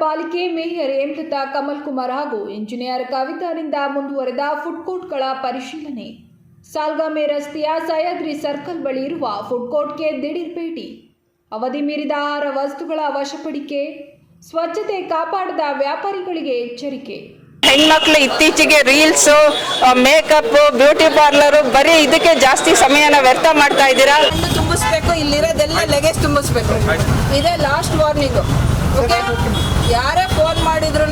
ಪಾಲಿಕೆ ಮೇಯರ್ ಹೇಮಲತಾ ಕಮಲ್ ಕುಮಾರ್ ಹಾಗೂ ಇಂಜಿನಿಯರ್ ಕವಿತಾರಿಂದ ಮುಂದುವರೆದ ಫುಡ್ ಕೋರ್ಟ್ಗಳ ಪರಿಶೀಲನೆ. ಸಾಲ್ಗಾಮೆ ರಸ್ತೆಯ ಸಹ್ಯಾದ್ರಿ ಸರ್ಕಲ್ ಬಳಿ ಇರುವ ಫುಡ್ ಕೋರ್ಟ್ಗೆ ದಿಢೀರ್ ಭೇಟಿ. ಅವಧಿ ಮೀರಿದ ಆಹಾರ ವಸ್ತುಗಳ ವಶಪಡಿಕೆ, ಸ್ವಚ್ಛತೆ ಕಾಪಾಡದ ವ್ಯಾಪಾರಿಗಳಿಗೆ ಎಚ್ಚರಿಕೆ. ಹೆಣ್ಮಕ್ಳು ಇತ್ತೀಚೆಗೆ ರೀಲ್ಸು ಮೇಕಪ್ ಬ್ಯೂಟಿ ಪಾರ್ಲರ್ ಬರೀ ಇದಕ್ಕೆ ಜಾಸ್ತಿ ಸಮಯನ ವ್ಯರ್ಥ ಮಾಡ್ತಾ ಇದ್ದೀರಾ? ತುಂಬಿಸ್ಬೇಕು ಇಲ್ಲಿರೋದೆಲ್ಲ ಲಗೇಜ್ ತುಂಬಿಸ್ಬೇಕು. ಇದೇ ಲಾಸ್ಟ್ ವಾರ್ನಿಂಗ್ ಓಕೆ ಯಾರೇ ಫೋನ್ ಮಾಡಿದ್ರು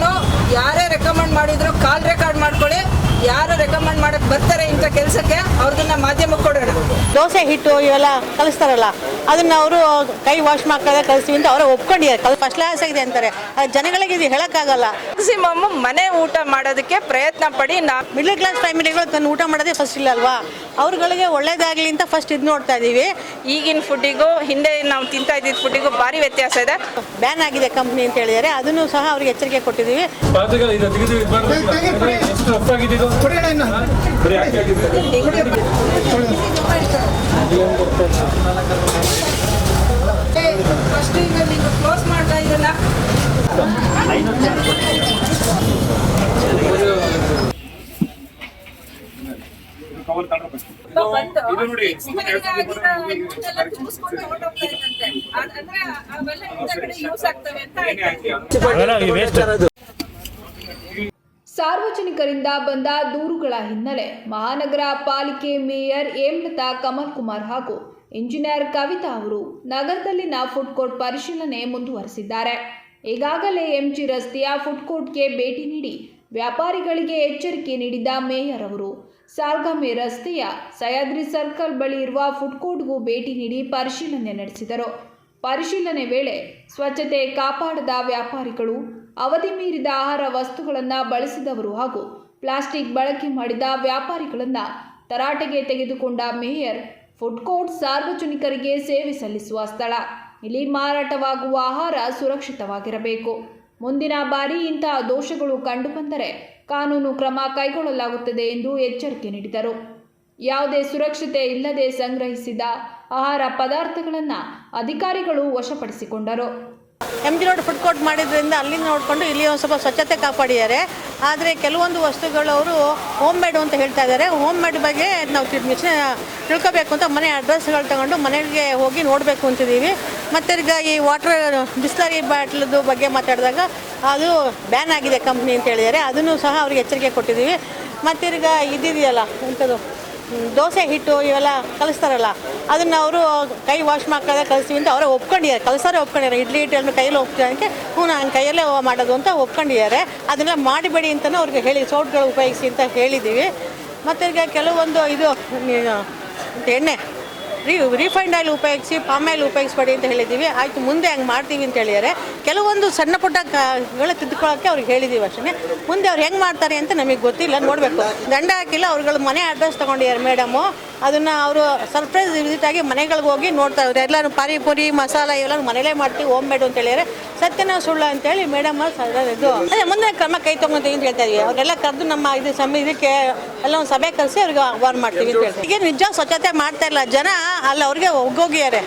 ಯಾರೇ ರೆಕಮೆಂಡ್ ಮಾಡಿದ್ರು ಕಾಲ್ ರೆಕಾರ್ಡ್ ಮಾಡ್ಕೊಳ್ಳಿ. ಯಾರು ರೆಕಮೆಂಡ್ ಮಾಡಕ್ ಬರ್ತಾರೆ ಇಂಥ ಕೆಲಸಕ್ಕೆ ಅವ್ರದನ್ನ ಮಾಧ್ಯಮಕ್ಕೆ ಕೊಡೋಣ. ದೋಸೆ ಹಿಟ್ಟು ಇವೆಲ್ಲ ಕಲಿಸ್ತಾರಲ್ಲ ಅದನ್ನ ಅವರು ಕೈ ವಾಶ್ ಮಾಡ್ಕೊಳ್ಳೆ ಕಲಿಸ್ತೀವಿ ಅಂತ ಅವರೇ ಒಪ್ಕೊಂಡಿದ್ದಾರೆ. ಫಸ್ಟ್ ಕ್ಲಾಸ್ ಆಗಿದೆ ಅಂತಾರೆ. ಅದು ಜನಗಳಿಗೆ ಇದು ಹೇಳೋಕ್ಕಾಗಲ್ಲ. ಮ್ಯಾಕ್ಸಿಮಮ್ ಮನೆ ಊಟ ಮಾಡೋದಕ್ಕೆ ಪ್ರಯತ್ನ ಪಡಿ. ನಾ ಮಿಡ್ಲ್ ಕ್ಲಾಸ್ ಫ್ಯಾಮಿಲಿಗಳು ತನ್ನ ಊಟ ಮಾಡೋದೇ ಫಸ್ಟ್ ಇಲ್ಲ ಅಲ್ವಾ? ಅವ್ರುಗಳಿಗೆ ಒಳ್ಳೇದಾಗಲಿ ಅಂತ ಫಸ್ಟ್ ಇದು ನೋಡ್ತಾ ಇದ್ದೀವಿ ಈಗಿನ ಫುಡ್ಡಿಗೂ ಹಿಂದೆ ನಾವು ತಿಂತಾ ಇದ್ದಿದ್ದ ಫುಡ್ಡಿಗೂ ಭಾರಿ ವ್ಯತ್ಯಾಸ ಇದೆ. ಬ್ಯಾನ್ ಆಗಿದೆ ಕಂಪ್ನಿ ಅಂತ ಹೇಳಿದ್ದಾರೆ. ಅದನ್ನು ಸಹ ಅವ್ರಿಗೆ ಎಚ್ಚರಿಕೆ ಕೊಟ್ಟಿದ್ದೀವಿ. ಪಾತ್ರೆಗಳು ಇದು ತೆಗೆದು ಇದು ಮಾಡ್ಬೇಕಿಲ್ಲ. ಎಷ್ಟು ರಫಾಗಿದೆ ಇದು? ಬರೀ ಹಾಕಿ. ಫಸ್ಟ್ ಈಗ ನೀವು ಕ್ಲೋಸ್ ಮಾಡ್ತಾ ಇದನ್ನ ಇದು ನೋಡಿ ಅವೆಲ್ಲ ಈ waste. ಸಾರ್ವಜನಿಕರಿಂದ ಬಂದ ದೂರುಗಳ ಹಿನ್ನೆಲೆ ಮಹಾನಗರ ಪಾಲಿಕೆ ಮೇಯರ್ ಹೇಮಲತಾ ಕಮಲ್ ಕುಮಾರ್ ಹಾಗೂ ಇಂಜಿನಿಯರ್ ಕವಿತಾ ಅವರು ನಗರದಲ್ಲಿನ ಫುಡ್ ಕೋರ್ಟ್ ಪರಿಶೀಲನೆ ಮುಂದುವರೆಸಿದ್ದಾರೆ. ಈಗಾಗಲೇ ಎಂಜಿ ರಸ್ತೆಯ ಫುಡ್ ಕೋರ್ಟ್ಗೆ ಭೇಟಿ ನೀಡಿ ವ್ಯಾಪಾರಿಗಳಿಗೆ ಎಚ್ಚರಿಕೆ ನೀಡಿದ ಮೇಯರ್ ಅವರು, ಸಾರ್ಗಮೆ ರಸ್ತೆಯ ಸಹ್ಯಾದ್ರಿ ಸರ್ಕಲ್ ಬಳಿ ಇರುವ ಫುಡ್ ಕೋರ್ಟ್ಗೂ ಭೇಟಿ ನೀಡಿ ಪರಿಶೀಲನೆ ನಡೆಸಿದರು. ಪರಿಶೀಲನೆ ವೇಳೆ ಸ್ವಚ್ಛತೆ ಕಾಪಾಡದ ವ್ಯಾಪಾರಿಗಳು ಅವಧಿ ಮೀರಿದ ಆಹಾರ ವಸ್ತುಗಳನ್ನು ಬಳಸಿದವರು ಹಾಗೂ ಪ್ಲಾಸ್ಟಿಕ್ ಬಳಕೆ ಮಾಡಿದ ವ್ಯಾಪಾರಿಗಳನ್ನು ತರಾಟೆಗೆ ತೆಗೆದುಕೊಂಡ ಮೇಯರ್ ಫುಡ್ ಕೋರ್ಟ್ ಸಾರ್ವಜನಿಕರಿಗೆ ಸೇವೆ ಸಲ್ಲಿಸುವ ಸ್ಥಳ. ಇಲ್ಲಿ ಮಾರಾಟವಾಗುವ ಆಹಾರ ಸುರಕ್ಷಿತವಾಗಿರಬೇಕು. ಮುಂದಿನ ಬಾರಿ ಇಂತಹ ದೋಷಗಳು ಕಂಡುಬಂದರೆ ಕಾನೂನು ಕ್ರಮ ಕೈಗೊಳ್ಳಲಾಗುತ್ತದೆ ಎಂದು ಎಚ್ಚರಿಕೆ ನೀಡಿದರು. ಯಾವುದೇ ಸುರಕ್ಷತೆ ಇಲ್ಲದೆ ಸಂಗ್ರಹಿಸಿದ ಆಹಾರ ಪದಾರ್ಥಗಳನ್ನು ಅಧಿಕಾರಿಗಳು ವಶಪಡಿಸಿಕೊಂಡರು. M G road food court ಮಾಡಿದ್ರಿಂದ ಅಲ್ಲಿಂದ ನೋಡಿಕೊಂಡು ಇಲ್ಲಿ ಒಂದು ಸ್ವಲ್ಪ ಸ್ವಚ್ಛತೆ ಕಾಪಾಡಿದ್ದಾರೆ. ಆದರೆ ಕೆಲವೊಂದು ವಸ್ತುಗಳು ಅವರು ಹೋಮ್ ಮೇಡ್ ಅಂತ ಹೇಳ್ತಾ ಇದ್ದಾರೆ. ಹೋಮ್ ಮೇಡ್ ಬಗ್ಗೆ ನಾವು ತಿ- ತಿಳ್ಕೋಬೇಕು ಅಂತ ಮನೆ ಅಡ್ರೆಸ್ಗಳು ತಗೊಂಡು ಮನೆಗೆ ಹೋಗಿ ನೋಡಬೇಕು ಅಂತಿದ್ದೀವಿ. ಮತ್ತು ಈಗ ಈ ವಾಟರ್ ಬಿಸ್ಲರಿ ಬಾಟ್ಲದ್ದು ಬಗ್ಗೆ ಮಾತಾಡಿದಾಗ ಅದು ಬ್ಯಾನ್ ಆಗಿದೆ ಕಂಪ್ನಿ ಅಂತ ಹೇಳಿದ್ದಾರೆ. ಅದನ್ನು ಸಹ ಅವ್ರಿಗೆ ಎಚ್ಚರಿಕೆ ಕೊಟ್ಟಿದ್ದೀವಿ. ಮತ್ತು ಈಗ ಇದಿದೆಯಲ್ಲ ಎಂಥದ್ದು ದೋಸೆ, ಹಿಟ್ಟು ಇವೆಲ್ಲ ಕಲಿಸ್ತಾರಲ್ಲ, ಅದನ್ನ ಅವರು ಕೈ ವಾಶ್ ಮಾಡ್ಕೊಳ್ಳೆ ಕಲಿಸ್ತೀವಿ ಅಂತ ಅವರೇ ಒಪ್ಕೊಂಡಿದ್ದಾರೆ. ಕಲಿಸೋರೆ ಒಪ್ಕೊಂಡಿದ್ದಾರೆ. ಇಡ್ಲಿ, ಹಿಟ್ಟು ಕೈಯಲ್ಲಿ ಒಪ್ಕೊಳ್ಳೋಕ್ಕೆ ಹ್ಞೂ, ನಾನು ಕೈಯಲ್ಲೇ ಮಾಡೋದು ಅಂತ ಒಪ್ಕೊಂಡಿದ್ದಾರೆ. ಅದನ್ನೆಲ್ಲ ಮಾಡಿಬೇಡಿ ಅಂತಲೂ ಅವ್ರಿಗೆ ಹೇಳಿ, ಸೌಟ್ಗಳು ಉಪಯೋಗಿಸಿ ಅಂತ ಹೇಳಿದ್ದೀವಿ. ಮತ್ತು ಈಗ ಕೆಲವೊಂದು ಇದು ಎಣ್ಣೆ. ರೀ ರಿಫೈಂಡ್ ಆಯಿಲ್ ಉಪಯೋಗಿಸಿ ಪಾಮ್ ಆಯಿಲ್ ಉಪಯೋಗಿಸ್ಬೇಡಿ ಅಂತ ಹೇಳಿದ್ದೀವಿ. ಆಯಿತು, ಮುಂದೆ ಹಂಗೆ ಮಾಡ್ತೀವಿ ಅಂತ ಹೇಳಿದರೆ. ಕೆಲವೊಂದು ಸಣ್ಣ ಪುಟ್ಟ ಗಳ ತಿದ್ದುಕೊಳ್ಳೋಕ್ಕೆ ಅವ್ರಿಗೆ ಹೇಳಿದ್ದೀವಿ ಅಷ್ಟೇ ಮುಂದೆ ಅವ್ರು ಹೆಂಗೆ ಮಾಡ್ತಾರೆ ಅಂತ ನಮಗೆ ಗೊತ್ತಿಲ್ಲ, ನೋಡಬೇಕು. ದಂಡ ಹಾಕಿಲ್ಲ, ಅವ್ರುಗಳು ಮನೆ ಅಡ್ರೆಸ್ ತೊಗೊಂಡಿದ್ದಾರೆ ಮೇಡಮು ಅದನ್ನು ಅವರು ಸರ್ಪ್ರೈಸ್ ವಿಸಿಟ್ ಆಗಿ ಮನೆಗಳಿಗೆ ಹೋಗಿ ನೋಡ್ತಾ ಇದ್ದಾರೆ. ಎಲ್ಲರೂ ಪಾನಿಪುರಿ ಮಸಾಲ ಇವೆಲ್ಲ ಮನೇಲೇ ಮಾಡ್ತೀವಿ ಹೋಮ್ ಮೇಡ್ ಅಂತ ಹೇಳಿದರೆ. ಸತ್ಯನ ಸುಳ್ಳು ಅಂತೇಳಿ ಮೇಡಮ್ ಇದು. ಅದೇ ಮುಂದೆ ಕ್ರಮ ಕೈ ತೊಗೊಂತೀವಿ ಅಂತ ಹೇಳ್ತಾ ಇದೀವಿ. ಅವರೆಲ್ಲ ಕರೆದು ನಮ್ಮ ಇದು ಸಮ ಇದಕ್ಕೆ ಎಲ್ಲ ಒಂದು ಸಭೆ ಕರೆಸಿ ಅವ್ರಿಗೆ ವಾರ್ನ್ ಮಾಡ್ತೀವಿ ಅಂತ ಹೇಳ್ತೀವಿ ಈಗ ನಿಜ ಸ್ವಚ್ಛತೆ ಮಾಡ್ತಾ ಇಲ್ಲ. ಜನ ಅಲ್ಲಿ ಅವ್ರಿಗೆ ಒಗ್ಗೋಗಿದ್ದಾರೆ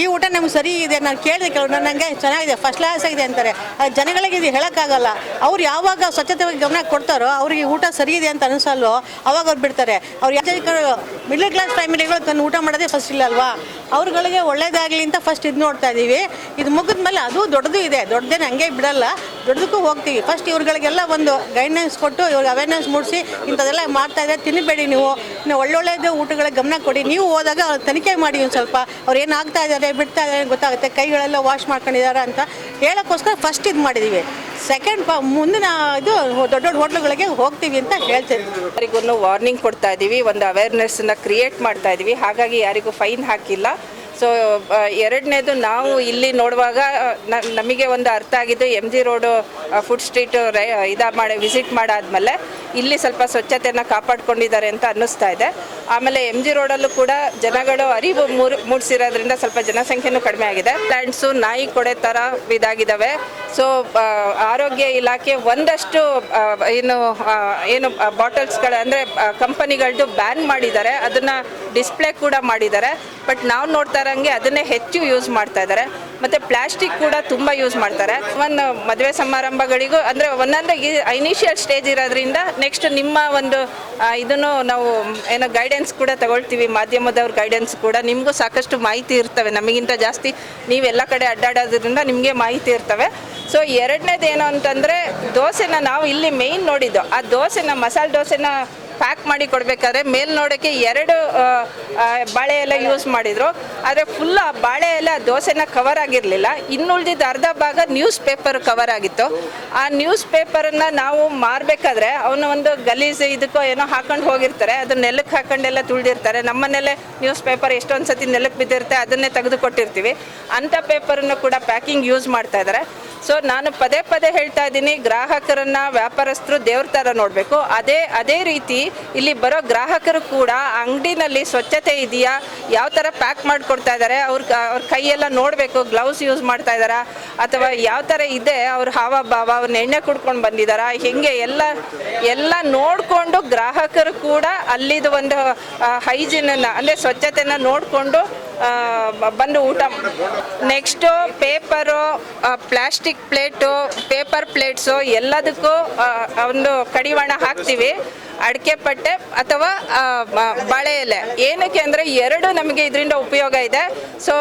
ಈ ಊಟ ನಮ್ಗೆ ಸರಿ ಇದೆ, ನಾನು ಕೇಳಿದೆ ಕೆಲವರು ನನಗೆ ಚೆನ್ನಾಗಿದೆ ಫಸ್ಟ್ ಕ್ಲಾಸ್ ಆಗಿದೆ ಅಂತಾರೆ. ಜನಗಳಿಗೆ ಇದು ಹೇಳೋಕ್ಕಾಗಲ್ಲ. ಅವ್ರು ಯಾವಾಗ ಸ್ವಚ್ಛತೆ ಗಮನ ಕೊಡ್ತಾರೋ, ಅವ್ರಿಗೆ ಊಟ ಸರಿ ಇದೆ ಅಂತ ಅನಿಸಲ್ವೋ, ಅವಾಗ ಅವ್ರು ಬಿಡ್ತಾರೆ. ಅವ್ರು ಯಾವ ಮಿಡ್ಲ್ ಕ್ಲಾಸ್ ಫ್ಯಾಮಿಲಿಗಳು ತನ್ನ ಊಟ ಮಾಡೋದೇ ಫಸ್ಟ್ ಇಲ್ಲ ಅಲ್ವಾ? ಅವ್ರುಗಳಿಗೆ ಒಳ್ಳೇದಾಗಲಿ ಅಂತ ಫಸ್ಟ್ ಇದು ನೋಡ್ತಾ ಇದ್ದೀವಿ ಇದು ಮುಗಿದ ಮೇಲೆ ಅದು ದೊಡ್ಡದು ಇದೆ. ದೊಡ್ಡದೇನು ಹಂಗೆ ಬಿಡಲ್ಲ. ದೊಡ್ಡದಕ್ಕೂ ಹೋಗ್ತೀವಿ. ಫಸ್ಟ್ ಇವ್ರುಗಳಿಗೆಲ್ಲ ಒಂದು ಗೈಡ್ನೆನ್ಸ್ ಕೊಟ್ಟು ಇವ್ರಿಗೆ ಅವೇರ್ನೆಸ್ ಮೂಡಿಸಿ ಇಂಥದ್ದೆಲ್ಲ ಮಾಡ್ತಾ ಇದ್ದಾರೆ ತಿನ್ನಬೇಡಿ ನೀವು. ಇನ್ನು ಒಳ್ಳೊಳ್ಳೆಯದು ಊಟಗಳಿಗೆ ಗಮನ ಕೊಡಿ. ನೀವು ಹೋದಾಗ ತನಿಖೆ ಮಾಡಿ ಒಂದು ಸ್ವಲ್ಪ. ಅವ್ರು ಏನು ಆಗ್ತಾ ಇದ್ದಾರೆ ಬಿಡ್ತಾ ಇದ್ದಾರೆ ಗೊತ್ತಾಗುತ್ತೆ. ಕೈಗಳೆಲ್ಲ ವಾಶ್ ಮಾಡ್ಕೊಂಡಿದ್ದಾರೆ ಅಂತ ಹೇಳೋಕ್ಕೋಸ್ಕರ ಫಸ್ಟ್ ಇದು ಮಾಡಿದ್ದೀವಿ ಸೆಕೆಂಡ್ ಮುಂದಿನ ಇದು ದೊಡ್ಡ ದೊಡ್ಡ ಹೋಟ್ಲುಗಳಿಗೆ ಹೋಗ್ತೀವಿ ಅಂತ ಹೇಳ್ತೀವಿ ಯಾರಿಗೂ ವಾರ್ನಿಂಗ್ ಕೊಡ್ತಾ ಇದ್ದೀವಿ ಒಂದು ಅವೇರ್ನೆಸ್ನ ಕ್ರಿಯೇಟ್ ಮಾಡ್ತಾ ಇದ್ದೀವಿ ಹಾಗಾಗಿ ಯಾರಿಗೂ ಫೈನ್ ಹಾಕಿಲ್ಲ. ಸೊ ಎರಡನೇದು ನಾವು ಇಲ್ಲಿ ನೋಡುವಾಗ ನಮಗೆ ಒಂದು ಅರ್ಥ ಆಗಿದ್ದು M G road food street ಇದ ಮಾಡಿ, ವಿಸಿಟ್ ಮಾಡಾದ್ಮೇಲೆ ಇಲ್ಲಿ ಸ್ವಲ್ಪ ಸ್ವಚ್ಛತೆಯನ್ನು ಕಾಪಾಡ್ಕೊಂಡಿದ್ದಾರೆ ಅಂತ ಅನ್ನಿಸ್ತಾ ಇದೆ. ಆಮೇಲೆ ಎಂ ಜಿ ರೋಡಲ್ಲೂ ಕೂಡ ಜನಗಳು ಅರಿವು ಮೂರು, ಮೂಡಿಸಿರೋದ್ರಿಂದ ಸ್ವಲ್ಪ ಜನಸಂಖ್ಯೆನೂ ಕಡಿಮೆ ಆಗಿದೆ. ಪ್ಲ್ಯಾಂಟ್ಸು ನಾಯಿ ಕೊಡೆ ಥರ ಇದಾಗಿದ್ದಾವೆ ಸೊ ಆರೋಗ್ಯ ಇಲಾಖೆ ಒಂದಷ್ಟು ಏನು ಏನು ಬಾಟಲ್ಸ್ಗಳ ಅಂದರೆ ಕಂಪನಿಗಳದ್ದು ಬ್ಯಾನ್ ಮಾಡಿದ್ದಾರೆ. ಅದನ್ನು ಡಿಸ್ಪ್ಲೇ ಕೂಡ ಮಾಡಿದ್ದಾರೆ. ಬಟ್ ನಾವು ನೋಡ್ತಾ ಇರೋಂಗೆ ಅದನ್ನೇ ಹೆಚ್ಚು ಯೂಸ್ ಮಾಡ್ತಾ ಇದ್ದಾರೆ. ಮತ್ತು ಪ್ಲಾಸ್ಟಿಕ್ ಕೂಡ ತುಂಬ ಯೂಸ್ ಮಾಡ್ತಾರೆ. ಒಂದು ಮದುವೆ ಸಮಾರಂಭಗಳಿಗೂ ಅಂದರೆ ಒಂದೊಂದು ಇನಿಷಿಯಲ್ ಸ್ಟೇಜ್ ಇರೋದ್ರಿಂದ ನೆಕ್ಸ್ಟ್ ನಿಮ್ಮ ಒಂದು ಇದನ್ನು ನಾವು ಏನೋ ಗೈಡೆನ್ಸ್ ಕೂಡ ತಗೊಳ್ತೀವಿ. ಮಾಧ್ಯಮದವ್ರ ಗೈಡೆನ್ಸ್ ಕೂಡ. ನಿಮಗೂ ಸಾಕಷ್ಟು ಮಾಹಿತಿ ಇರ್ತವೆ. ನಮಗಿಂತ ಜಾಸ್ತಿ ನೀವೆಲ್ಲ ಕಡೆ ಅಡ್ಡಾಡೋದ್ರಿಂದ ನಿಮಗೆ ಮಾಹಿತಿ ಇರ್ತವೆ. ಸೊ ಎರಡನೇದು ಏನು ಅಂತಂದರೆ ದೋಸೆನ ನಾವು ಇಲ್ಲಿ ಮೇಯ್ನ್ ನೋಡಿದ್ದು. ಆ ದೋಸೆನ, ಮಸಾಲೆ ದೋಸೆನ ಪ್ಯಾಕ್ ಮಾಡಿ ಕೊಡಬೇಕಾದ್ರೆ ಮೇಲ್ ನೋಡೋಕ್ಕೆ ಎರಡು ಬಾಳೆ ಎಲ್ಲ ಯೂಸ್ ಮಾಡಿದರು. ಆದರೆ ಫುಲ್ ಆ ಬಾಳೆ ಎಲ್ಲ ದೋಸೆನ ಕವರ್ ಆಗಿರಲಿಲ್ಲ. ಇನ್ನುಳಿದಿದ್ದ ಅರ್ಧ ಭಾಗ ನ್ಯೂಸ್ ಪೇಪರ್ ಕವರ್ ಆಗಿತ್ತು. ಆ ನ್ಯೂಸ್ ಪೇಪರನ್ನು ನಾವು ಮಾರಬೇಕಾದ್ರೆ ಅವನು ಒಂದು ಗಲೀಜು ಇದಕ್ಕೋ ಏನೋ ಹಾಕೊಂಡು ಹೋಗಿರ್ತಾರೆ. ಅದನ್ನ ನೆಲಕ್ಕೆ ಹಾಕೊಂಡೆಲ್ಲ ತುಳಿದಿರ್ತಾರೆ. ನಮ್ಮನೆಲ್ಲೇ ನ್ಯೂಸ್ ಪೇಪರ್ ಎಷ್ಟೊಂದು ಸತಿ ನೆಲಕ್ಕೆ ಬಿದ್ದಿರುತ್ತೆ, ಅದನ್ನೇ ತೆಗೆದು ಕೊಟ್ಟಿರ್ತೀವಿ. ಅಂಥ ಪೇಪರನ್ನು ಕೂಡ ಪ್ಯಾಕಿಂಗ್ ಯೂಸ್ ಮಾಡ್ತಾ ಇದ್ದಾರೆ ಸೊ ನಾನು ಪದೇ ಪದೇ ಹೇಳ್ತಾ ಇದ್ದೀನಿ, ಗ್ರಾಹಕರನ್ನ ವ್ಯಾಪಾರಸ್ಥರು ದೇವ್ರ ಥರ ನೋಡಬೇಕು. ಅದೇ ಅದೇ ರೀತಿ ಇಲ್ಲಿ ಬರೋ ಗ್ರಾಹಕರು ಕೂಡ ಅಂಗಡಿನಲ್ಲಿ ಸ್ವಚ್ಛತೆ ಇದೆಯಾ? ಯಾವ ಥರ ಪ್ಯಾಕ್ ಮಾಡಿಕೊಡ್ತಾ ಇದ್ದಾರೆ? ಅವ್ರ ಅವ್ರ ಕೈಯೆಲ್ಲ ನೋಡಬೇಕು, ಗ್ಲೌಸ್ ಯೂಸ್ ಮಾಡ್ತಾ ಇದ್ದಾರಾ? ಅಥವಾ ಯಾವ ಥರ ಇದೆ ಅವ್ರ ಹಾವ ಭಾವ ಅವ್ರನ್ನ ಎಣ್ಣೆ ಕುಡ್ಕೊಂಡು ಬಂದಿದ್ದಾರಾ? ಹೆಂಗೆ ಎಲ್ಲ ಎಲ್ಲ ನೋಡಿಕೊಂಡು ಗ್ರಾಹಕರು ಕೂಡ ಅಲ್ಲಿದು ಒಂದು ಹೈಜಿನನ್ನು ಅಂದರೆ ಸ್ವಚ್ಛತೆಯನ್ನು ನೋಡಿಕೊಂಡು ಬಂದು ಊಟ next paper plastic plate, paper plates ಎಲ್ಲದಕ್ಕೂ ಒಂದು ಕಡಿವಾಣ ಹಾಕ್ತೀವಿ. ಅಡಿಕೆ ಪಟ್ಟೆ ಅಥವಾ ಬಾಳೆ ಎಲೆ. ಏನಕ್ಕೆ ಅಂದರೆ ಎರಡು ನಮಗೆ ಇದರಿಂದ ಉಪಯೋಗ ಇದೆ. ಸೊ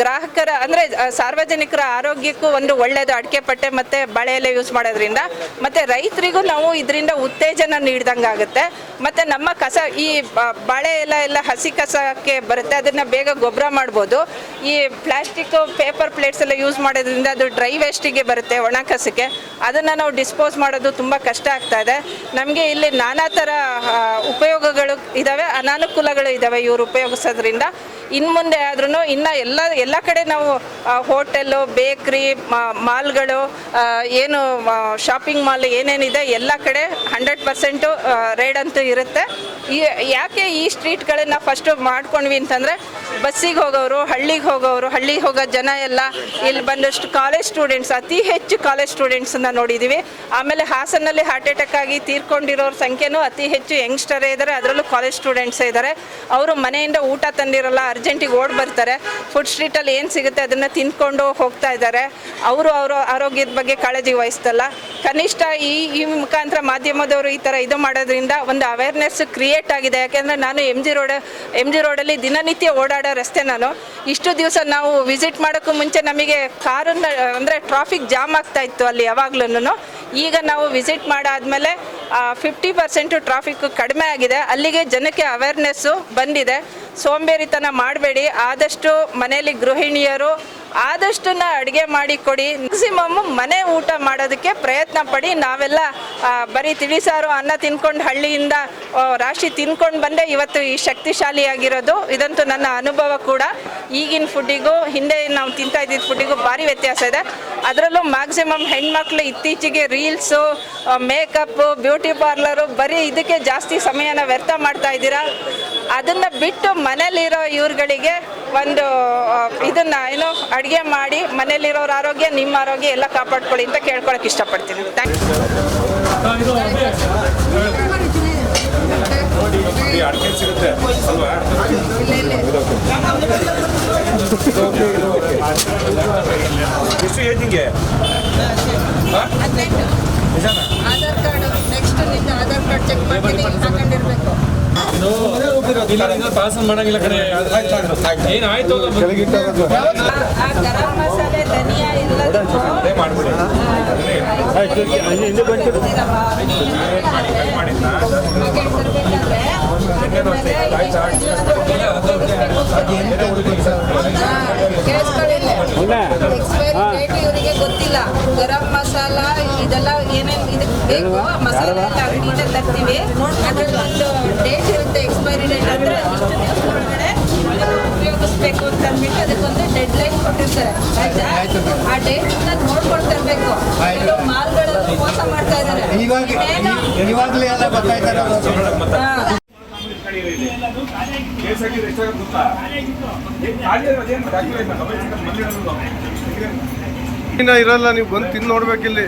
ಗ್ರಾಹಕರ ಅಂದರೆ ಸಾರ್ವಜನಿಕರ ಆರೋಗ್ಯಕ್ಕೂ ಒಂದು ಒಳ್ಳೆಯದು ಅಡಿಕೆ ಪಟ್ಟೆ ಮತ್ತು ಬಾಳೆ ಎಲೆ ಯೂಸ್ ಮಾಡೋದ್ರಿಂದ. ಮತ್ತು ರೈತರಿಗೂ ನಾವು ಇದರಿಂದ ಉತ್ತೇಜನ ನೀಡ್ದಂಗೆ ಆಗುತ್ತೆ. ಮತ್ತು ನಮ್ಮ ಕಸ, ಈ ಬಾಳೆ ಎಲೆ ಎಲ್ಲ ಹಸಿ ಕಸಕ್ಕೆ ಬರುತ್ತೆ. ಅದನ್ನು ಬೇಗ ಗೊಬ್ಬರ ಮಾಡ್ಬೋದು. ಈ ಪ್ಲಾಸ್ಟಿಕ್ ಪೇಪರ್ ಪ್ಲೇಟ್ಸ್ ಎಲ್ಲ ಯೂಸ್ ಮಾಡೋದ್ರಿಂದ ಅದು ಡ್ರೈ ವೇಸ್ಟಿಗೆ ಬರುತ್ತೆ ಒಣ ಕಸಕ್ಕೆ. ಅದನ್ನು ನಾವು ಡಿಸ್ಪೋಸ್ ಮಾಡೋದು ತುಂಬ ಕಷ್ಟ ಆಗ್ತಾ ಇದೆ. ನಮಗೆ ಇಲ್ಲಿ ನಾನಾ ಆ, ಉಪಯೋಗಗಳು ಇದ್ದಾವೆ ಅನಾನುಕೂಲಗಳು ಇದ್ದಾವೆ ಇವರು ಉಪಯೋಗಿಸೋದ್ರಿಂದ. ಇನ್ನು ಮುಂದೆ ಆದ್ರೂ ಇನ್ನು ಎಲ್ಲ ಎಲ್ಲ ಕಡೆ ನಾವು ಹೋಟೆಲ್ಲು ಬೇಕ್ರಿ ಮಾಲ್ಗಳು ಏನು ಶಾಪಿಂಗ್ ಮಾಲ್ ಏನೇನಿದೆ ಎಲ್ಲ ಕಡೆ ಹಂಡ್ರೆಡ್ ಪರ್ಸೆಂಟು ರೇಡ್ ಅಂತೂ ಇರುತ್ತೆ. ಈ ಯಾಕೆ ಈ ಸ್ಟ್ರೀಟ್ಗಳನ್ನ ಫಸ್ಟು ಮಾಡ್ಕೊಂಡ್ವಿ ಅಂತಂದರೆ ಬಸ್ಸಿಗೆ ಹೋಗೋರು ಹಳ್ಳಿಗೆ ಹೋಗೋರು ಹಳ್ಳಿಗೆ ಹೋಗೋ ಜನ ಎಲ್ಲ ಇಲ್ಲಿ ಬಂದಷ್ಟು ಕಾಲೇಜ್ ಸ್ಟೂಡೆಂಟ್ಸ್ ಅತಿ ಹೆಚ್ಚು ಕಾಲೇಜ್ ಸ್ಟೂಡೆಂಟ್ಸನ್ನ ನೋಡಿದ್ದೀವಿ ಆಮೇಲೆ ಹಾಸನಲ್ಲಿ ಹಾರ್ಟ್ ಅಟ್ಯಾಕ್ ಆಗಿ ತೀರ್ಕೊಂಡಿರೋರ ಸಂಖ್ಯೆನೂ ಅತಿ ಹೆಚ್ಚು ಯಂಗ್ಸ್ಟರೇ ಇದ್ದಾರೆ ಅದರಲ್ಲೂ ಕಾಲೇಜ್ ಸ್ಟೂಡೆಂಟ್ಸೇ ಇದ್ದಾರೆ ಅವರು ಮನೆಯಿಂದ ಊಟ ತಂದಿರಲ್ಲ ಅರ್ಜೆಂಟಿಗೆ ಓಡ್ ಬರ್ತಾರೆ. ಫುಡ್ ಸ್ಟ್ರೀಟಲ್ಲಿ ಏನು ಸಿಗುತ್ತೆ ಅದನ್ನು ತಿಂದ್ಕೊಂಡು ಹೋಗ್ತಾ ಇದ್ದಾರೆ ಅವರು ಅವರ ಆರೋಗ್ಯದ ಬಗ್ಗೆ ಕಾಳಜಿ ವಹಿಸ್ತಲ್ಲ. ಕನಿಷ್ಠ ಈ ಈ ಮುಖಾಂತರ ಮಾಧ್ಯಮದವರು ಈ ಥರ ಇದು ಮಾಡೋದ್ರಿಂದ ಒಂದು ಅವೇರ್ನೆಸ್ ಕ್ರಿಯೇಟ್ ಆಗಿದೆ. ಯಾಕೆಂದರೆ ನಾನು M G road M G ರೋಡಲ್ಲಿ ದಿನನಿತ್ಯ ಓಡಾಡೋ ರಸ್ತೆ ನಾನು. ಇಷ್ಟು ದಿವಸ ನಾವು ವಿಸಿಟ್ ಮಾಡೋಕ್ಕೂ ಮುಂಚೆ ನಮಗೆ ಕಾರನ್ನ, ಅಂದರೆ ಟ್ರಾಫಿಕ್ ಜಾಮ್ ಆಗ್ತಾ ಇತ್ತು ಅಲ್ಲಿ ಯಾವಾಗ್ಲೂ ಈಗ ನಾವು ವಿಸಿಟ್ ಮಾಡಾದ್ಮೇಲೆ ಫಿಫ್ಟಿ ಪರ್ಸೆಂಟು ಟ್ರಾಫಿಕ್ ಕಡಿಮೆ ಆಗಿದೆ. ಅಲ್ಲಿಗೆ ಜನಕ್ಕೆ ಅವೇರ್ನೆಸ್ಸು ಬಂದಿದೆ. ಸೋಂಬೇರಿತನ ಮಾಡಬೇಡಿ. ಆದಷ್ಟು ಮನೆಯಲ್ಲಿ ಗೃಹಿಣಿಯರು ಆದಷ್ಟನ್ನ ಅಡುಗೆ ಮಾಡಿ ಕೊಡಿ. ಮ್ಯಾಕ್ಸಿಮಮ್ ಮನೆ ಊಟ ಮಾಡೋದಕ್ಕೆ ಪ್ರಯತ್ನ ಪಡಿ. ನಾವೆಲ್ಲ ಬರೀ ತಿಳಿಸಾರು ಅನ್ನ ತಿನ್ಕೊಂಡು ಹಳ್ಳಿಯಿಂದ ರಾಶಿ ತಿನ್ಕೊಂಡು ಬಂದೆ ಇವತ್ತು ಈ ಶಕ್ತಿಶಾಲಿಯಾಗಿರೋದು. ಇದಂತೂ ನನ್ನ ಅನುಭವ ಕೂಡ. ಈಗಿನ ಫುಡ್ಡಿಗೂ ಹಿಂದೆ ನಾವು ತಿಂತಾ ಇದ್ದಿದ್ದ ಫುಡ್ಡಿಗೂ ಭಾರಿ ವ್ಯತ್ಯಾಸ ಇದೆ. ಅದರಲ್ಲೂ ಮ್ಯಾಕ್ಸಿಮಮ್ ಹೆಣ್ಮಕ್ಳು ಇತ್ತೀಚೆಗೆ ರೀಲ್ಸು ಮೇಕಪ್ಪು ಬ್ಯೂಟಿ ಪಾರ್ಲರು ಬರೀ ಇದಕ್ಕೆ ಜಾಸ್ತಿ ಸಮಯನ ವ್ಯರ್ಥ ಮಾಡ್ತಾ ಇದ್ದೀರಾ? ಅದನ್ನು ಬಿಟ್ಟು ಮನೇಲಿರೋ ಇವ್ರುಗಳಿಗೆ ಒಂದು ಇದನ್ನ ಏನೋ ಅಡುಗೆ ಮಾಡಿ ಮನೇಲಿರೋರ ಆರೋಗ್ಯ ನಿಮ್ಮ ಆರೋಗ್ಯ ಎಲ್ಲ ಕಾಪಾಡ್ಕೊಳ್ಳಿ ಅಂತ ಕೇಳ್ಕೊಳಕ್ಕೆ ಇಷ್ಟಪಡ್ತೀನಿ. ಥ್ಯಾಂಕ್ ಯು ಆಧಾರ್ ಕಾರ್ಡ್ ನೆಕ್ಸ್ಟ್ನಿಂದ ಆಧಾರ್ ಕಾರ್ಡ್ ಚೆಕ್ ಮಾಡ್ತೀನಿ ಹಾಕೊಂಡಿರ್ಬೇಕು. ಇದು ಇಲ್ಲಿಂದ ಪಾಸ್ ಮಾಡಂಗಿಲ್ಲ ಕಡೆ ಏನು ಆಯ್ತು ಆ ಗರಂ ಮಸಾಲೆ ಧನಿಯಾ ಎಲ್ಲದಕ್ಕೂ ಅದೇ ಮಾಡ್ಬಿಡಿ ಗೊತ್ತಿಲ್ಲ ಗರಂ ಮಸಾಲ ಇದೆಲ್ಲ ಏನೇನು ಇದಕ್ಕೆ ಬೇಕು ಮಸಾಲೆ ಎಲ್ಲ ಅಂಗಡಿಯಿಂದ ತರ್ತೀವಿ. ಅದ್ರಲ್ಲಿ ಒಂದು ಡೇಟ್ ಇರುತ್ತೆ ಎಕ್ಸ್ಪೈರಿ ಡೇಟ್ ಅಂದರೆ ಇಷ್ಟು ದಿವಸ ಒಳಗಡೆ ಉಪಯೋಗಿಸ್ಬೇಕು ಅಂತ ಅಂದ್ಬಿಟ್ಟು ಅದಕ್ಕೊಂದು ಡೆಡ್ ಲೈನ್ ಕೊಟ್ಟಿರ್ತಾರೆ. ಆಯ್ತಾ? ಆ ಡೇಟ್ ನೋಡ್ಕೊಂಡು ತರಬೇಕು. ಮಾಲ್ಗಳಲ್ಲಿ ಮೋಸ ಮಾಡ್ತಾ ಇದ್ದಾರೆ. ಕೇಸ್ ಹಾಕಿದ್ರೆ ಎಷ್ಟಾಗುತ್ತೆ ಗೊತ್ತಾ? ಹಾಗೆ ಅದೇನು ಡಾಕ್ಟರ್ ಇಲ್ಲ ಮೊಬೈಲ್ ಬಂದಿರೋದು ಇನ್ನ ಇರಲ್ಲ ನೀವು ಬಂದು ತಿಂದು ನೋಡ್ಬೇಕಿಲ್ಲಿ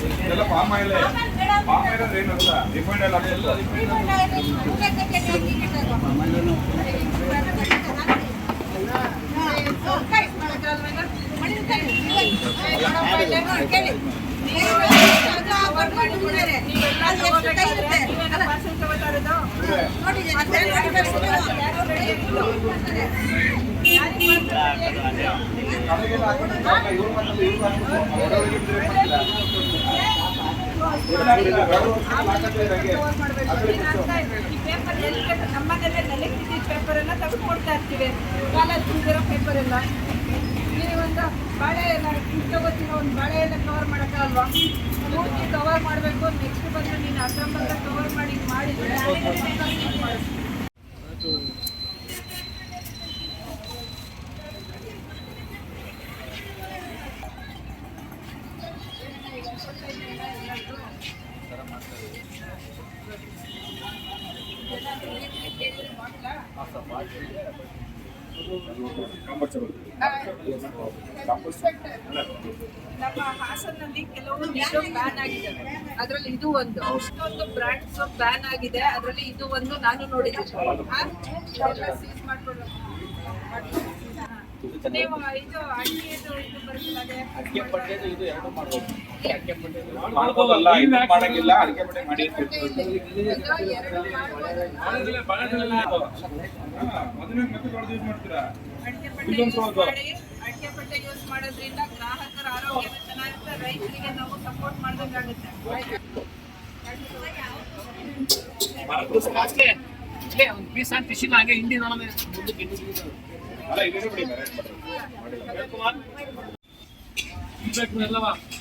ಇದೆಲ್ಲ ಪಾಮ್ ಆಯಿಲ್ ಪಾಮ್ ಆಯಿಲ್ ಏನು ರಿಫೈಂಡ್ ಆಯಿಲ್ ಹಾಕ್ಬೇಕು ಕಡೆಗೆಲ್ಲ ಹಾಕ್ಬೇಕು ಇವ್ರು ಮಾಡ್ತಾರೆ ಇವ್ರು ಹಾಕ್ಬೇಕು ಹೊರಗಡೆ ಇದ್ರೆ ಏನ್ ಮಾಡ್ತೀರಾ? ನಮ್ಮನೆಲ್ಲೇ ನೆಲೆಕ್ಟಿವ್ ಪೇಪರ್ ಎಲ್ಲ ತೆಗೆದು ಕೊಡ್ತಾ ಇರ್ತೀವಿ ಕಾಲ ತುಂಬಿರೋ ಪೇಪರ್ ಎಲ್ಲ ನೀವೊಂದು ಬಾಳೆ ಎಲ್ಲ ತಗೋತೀರ ಒಂದು ಬಾಳೆ ಎಲ್ಲ ಕವರ್ ಮಾಡೋಕ್ಕಲ್ವಾ ಪೂರ್ತಿ ಕವರ್ ಮಾಡಬೇಕು ನೆಕ್ಸ್ಟ್ ಬಂದು ನೀನು ಅಸಂಬಂಧ ಕವರ್ ಮಾಡಿ ಮಾಡಿದ್ರೆ ನಮ್ಮ ಹಾಸನಲ್ಲಿ ಕೆಲವೊಂದು ಇದು ಬ್ಯಾನ್ ಆಗಿದ್ದಾವೆ. ಅದರಲ್ಲಿ ಇದು ಒಂದು. ಅಷ್ಟೊಂದು ಬ್ರ್ಯಾಂಡ್ಸ್ ಬ್ಯಾನ್ ಆಗಿದೆ. ಅದರಲ್ಲಿ ಇದು ಒಂದು ನಾನು ನೋಡಿದ್ದೀನಿ ಸೀಸ್ ಮಾಡ್ಕೊಂಡು ನೀವು ಇದು ಇದು ಬರುತ್ತಲ್ಲ ಅದೇ ಮಾಡ್ಬೋದಲ್ಲ ಇದು ಅಡಿಕೆ ಮಾಡಿ. ಇದು ಮತ್ತೆ ಯೂಸ್ ಮಾಡ್ತೀರಾ? ಅಡಿಕೆ ಪಟ್ಟೆ ಯೂಸ್ ಮಾಡೋದ್ರಿಂದ ಗ್ರಾಹಕರ ಆರೋಗ್ಯ ಚೆನ್ನಾಗಿರುತ್ತೆ ರೈತರಿಗೆ ನಾವು ಸಪೋರ್ಟ್ ಮಾಡಬೇಕಾಗುತ್ತೆ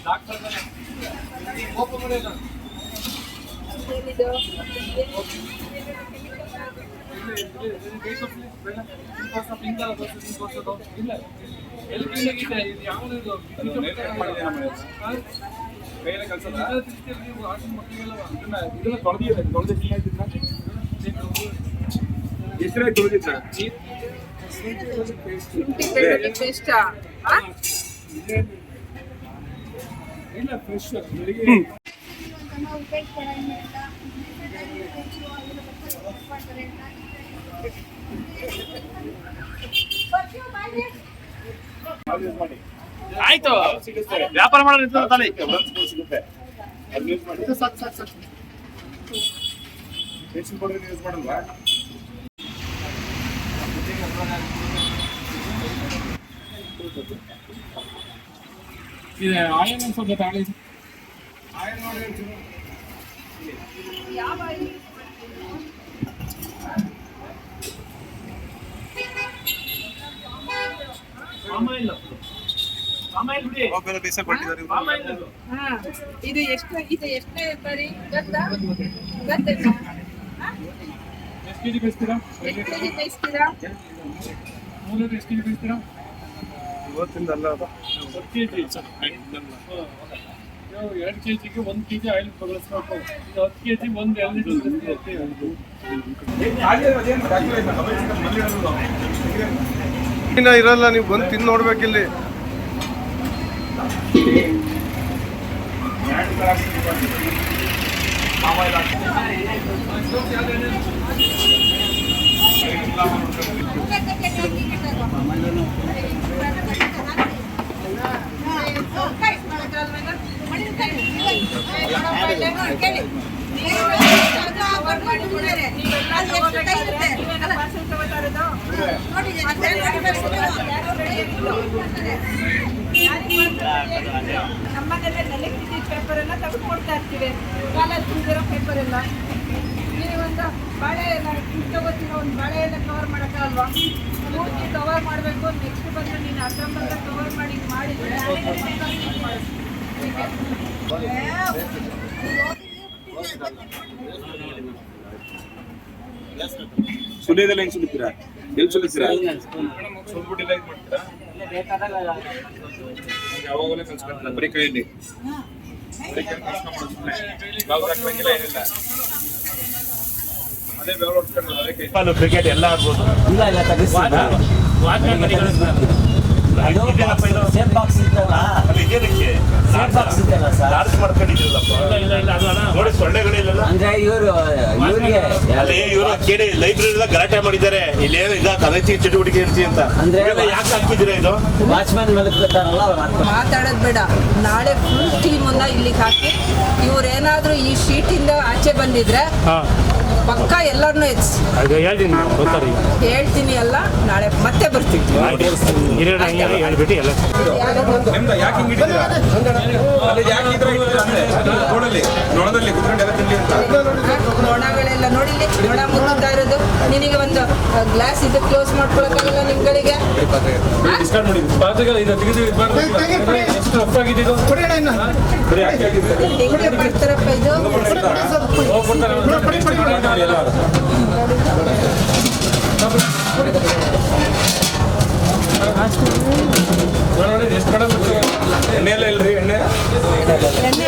ಡಾಕ್ಟರ್ ಓಪನ್ ಮಾಡಿಲ್ಲ ಏನಿದು ಇಲ್ಲ ಫ್ರೆಶ್ ಇದೆ ಇದು ಯಾವುದು ಇದು ಮಾಡಿದೆ ನಮ್ಮ ಕೈಯಲ್ಲೇ ಕಲ್ಸದ ನೀವು ಆಟದ ಮಕ್ಕಳಿಗೆಲ್ಲವ ಇದನ್ನ ಇದನ್ನ ತೊಳೆದಿದೆ ತೊಳೆದು ಎಷ್ಟು ಆಯ್ತು ತೊಳೆದಿದ್ದ ಶುಂಠಿ ಬೆಳ್ಳುಳ್ಳಿ ಪೇಸ್ಟ್ ಇಲ್ಲ ಫ್ರೆಶ್ ಬೆಳಿಗ್ಗೆ ಯೂಸ್ ಮಾಡಿ ಆಯ್ತು. ಸಿಗುತ್ತೆ ವ್ಯಾಪಾರ ಮಾಡೋದು ತಾನೆ ಸಿಗುತ್ತೆ ಅದನ್ನ ಯೂಸ್ ಮಾಡಿ ಮೆಣಸಿನ ಪೌಡರ್ ಯೂಸ್ ಮಾಡಲ್ವಾ? ಇದೆ ಆಯನ್ ಒಂದು ಸ್ವಲ್ಪ ತಾಳಿ. ಆಯಿಲ್ ಮಾಡಿ. ಯಾವ ಇದು ಎಷ್ಟು ಇದು ಎಷ್ಟನೇ ಬರೀ? ಗೊತ್ತಾ? ಗೊತ್ತಾ ಎಷ್ಟು ಕೆಜಿ ಬೇಯಿಸ್ತೀರಾ? ಎಷ್ಟು ಕೆಜಿ ಬೇಯಿಸ್ತೀರಾ? ಎಷ್ಟು ಕೆಜಿ ಬೇಯಿಸ್ತೀರಾ? ಇವತ್ತಿಂದ ಅಲ್ಲ ಅದು. ಒಂದು ಕೆಜಿ. ಎರಡು ಕೆಜಿಗೆ ಒಂದು ಕೆಜಿ ಆಯಿಲ್ ಬಳಸ್ಬೇಕು ಇದು ಹತ್ತು ಕೆ ಕೆಜಿ ಒಂದು ಎರಡು ಲೀಟರ್ ಇಲ್ಲ. ಇನ್ನ ಇರಲ್ಲ ನೀವು ಬಂದು ತಿಂದು ನೋಡ್ಬೇಕಿಲ್ಲಿ ಬ್ರ್ಯಾಂಡ್ ತರ ಹಾಕ್ಸ್ಕೊಂಡು ಪಾಮ್ ಆಯಿಲ್ ಹಾಕ್ಸ್ಕೊಂಡು. ನಮ್ಮನೆಲ್ಲೇ ನೆಲೆಕ್ಟಿವ್ ಪೇಪರ್ ಎಲ್ಲ ತೆಗೆದು ಕೊಡ್ತಾ ಇರ್ತೀವಿ ಕಾಲೇಜ್ ತುಂಬಿರೋ ಪೇಪರ್ ಎಲ್ಲ ನೀವೊಂದು ಬಾಳೆ ಎಲ್ಲ ತಗೋತೀರ ಒಂದು ಬಾಳೆ ಎಲ್ಲ ಕವರ್ ಮಾಡೋಕ್ಕಲ್ವಾ ಪೂರ್ತಿ ಕವರ್ ಮಾಡಬೇಕು ನೆಕ್ಸ್ಟ್ ಬಂದು ನೀನು ಹತ್ತೊಂಬತ್ತ ಕವರ್ ಮಾಡಿ ಮಾಡಿದ್ರೆ ಸುಲಿಯೋದೆಲ್ಲ ಹೆಂಗ್ ಸುಲಿತೀರಾ ಎಲ್ಲಿ ಸುಲಿತೀರಾ ಸುಲ್ಬಿಟ್ಟಿಲ್ಲ ಇದು ಮಾಡ್ತೀರಾ? ಯಾವಾಗಲೇ ಕಲ್ಸ್ಕೊಳ್ತಾರೆ ಬರೀ ಕೈಯಲ್ಲಿ? ಬರೀ ಕೈ ಕಲ್ಸ್ಕೊಂಡ್ಬಿಡು ಸುಮ್ನೆ. ಗ್ಲೌಸ್ ಹಾಕ್ಬೇಕಿಲ್ಲ ಏನಿಲ್ಲ. ಅದೇ ಬೆವರು ಹೊಡ್ಸ್ಕೊಳ್ಳೋದು ಅದೇ ಕೈ. ಕ್ರಿಕೆಟ್ ಎಲ್ಲ ಆಗ್ಬೋದು. ಇಲ್ಲ ಇಲ್ಲ ಅದು ಸೇಫ್ ಬಾಕ್ಸ್ ಇತ್ತಲ್ಲ ಸೇಫ್ ಬಾಕ್ಸ್ ಇತ್ತಲ್ಲ ಸರ್? ಚಾರ್ಜ್ ಮಾಡ್ಕೊಂಡಿದ್ದೀರಲ್ಲಪ್ಪ. ನೋಡಿ ಸೊಳ್ಳೆಗಳಿಲ್ಲ ಅಂದ್ರೆ ಇವರು ಇವ್ರಿಗೆ ಅಲ್ಲಿ ಇವರು ಕೇಳಿ ಲೈಬ್ರರಿ ಗಲಾಟೆ ಮಾಡಿದ್ದಾರೆ. ಇಲ್ಲಿ ಏನು ಈಗ ಅನೈತಿಕ ಚಟುವಟಿಕೆ ಇರ್ತಿ ಅಂತ. ಅಂದ್ರೆ ಯಾಕೆ ಹಾಕಿದ್ದೀರಾ ಇದು? ವಾಚ್ಮ್ಯಾನ್ ಮಲಗ್ತಾರಲ್ಲ ಮಾತಾಡೋದು ಬೇಡ. ನಾಳೆ ಫುಲ್ ಟೀಮನ್ನ ಇಲ್ಲಿಗೆ ಹಾಕಿ ಇವ್ರೇನಾದ್ರೂ ಈ ಶೀಟಿಂದ ಆಚೆ ಬಂದಿದ್ರೆ ಪಕ್ಕ ಎಲ್ಲರನ್ನೂ ಹೇಳ್ತೀನಿ ಗೊತ್ತಾರೆ ಹೇಳ್ತೀನಿ ಎಲ್ಲ ನಾಳೆ ಮತ್ತೆ ಬರ್ತೀವಿ. ಹೇಳ್ಬಿಟ್ಟು ಎಲ್ಲ. ನಿಮ್ದ ಯಾಕೆ ಹಿಂಗ್ ಇಟ್ಟಿದ್ದೀರಾ ಅಲ್ಲಿ ಯಾಕೆ ಈ ಅಂದ್ರೆ? ನೋಡಲ್ಲಿ ನೊಣದಲ್ಲಿ ಕುತ್ಕೊಂಡು ಎಲ್ಲ ತಿನ್ಲಿ ಅಂತ ನೊಣಗಳೆಲ್ಲ ನೋಡಿಲಿ ನೊಣ ಮುಗ್ತಾ ಇರೋದು ನಿನಗೆ ಒಂದು ಗ್ಲಾಸ್ ಇದು ಕ್ಲೋಸ್ ಮಾಡ್ಕೊಳಕ್ಕಾಗಲ್ಲ ನಿಮ್ಗಳಿಗೆ ಹೆಂಗೆ ಬರ್ತಾರಪ್ಪ ಇದು. ಎಣ್ಣೆ ಎಲ್ಲ ಇಲ್ರಿ ಎಣ್ಣೆ? ಎಣ್ಣೆ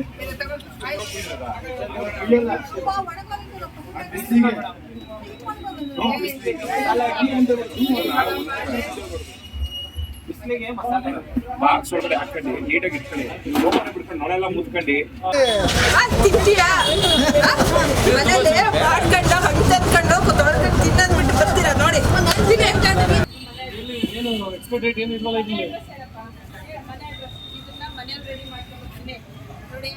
ಒರಿಜಿನಲ್ ಆಗಿರ್ತದೆ ಬಾಕ್ಸ್ ಒಳಗಡೆ ಹಾಕೊಂಡು ನೀಟಾಗಿ ಇಟ್ಕೊಳ್ಳಿ ಓಪನ್ ಬಿಡ್ಕೊಂಡು ನೊಳೆಲ್ಲ ಮುತ್ಕೊಂಡು ಆ, ತಿಂತೀರಾ ಆ? ಮನೇಲಿ ಮಾಡ್ಕೊಂಡು ಹಣ್ಣು ತಂದ್ಕೊಂಡು ತೊಳ್ಕೊಂಡು ತಿನ್ನೋದ್ ಬಿಟ್ಟು ಬರ್ತೀರಾ ನೋಡಿ ತಿನ್ನಿ ಏನು ಎಕ್ಸ್ಪೈರ್ ಏನು ಇಲ್ವಲ್ಲ ಇಲ್ಲಿ ಇದನ್ನ ಮನೇಲಿ ರೆಡಿ ಮಾಡ್ಕೊಂಡ್ಬರ್ತೀನಿ ನೋಡಿ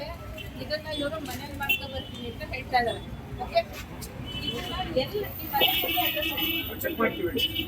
ಇದನ್ನ ಇವರು ಮನೇಲಿ ಮಾಡ್ಕೊಂಡ್ಬರ್ತೀನಿ ಅಂತ ಹೇಳ್ತಾ ಇದ್ದಾರೆ ಓಕೆ ಇದನ್ನ ಎಲ್ಲಿ ಚೆಕ್ ಮಾಡ್ತೀವಿ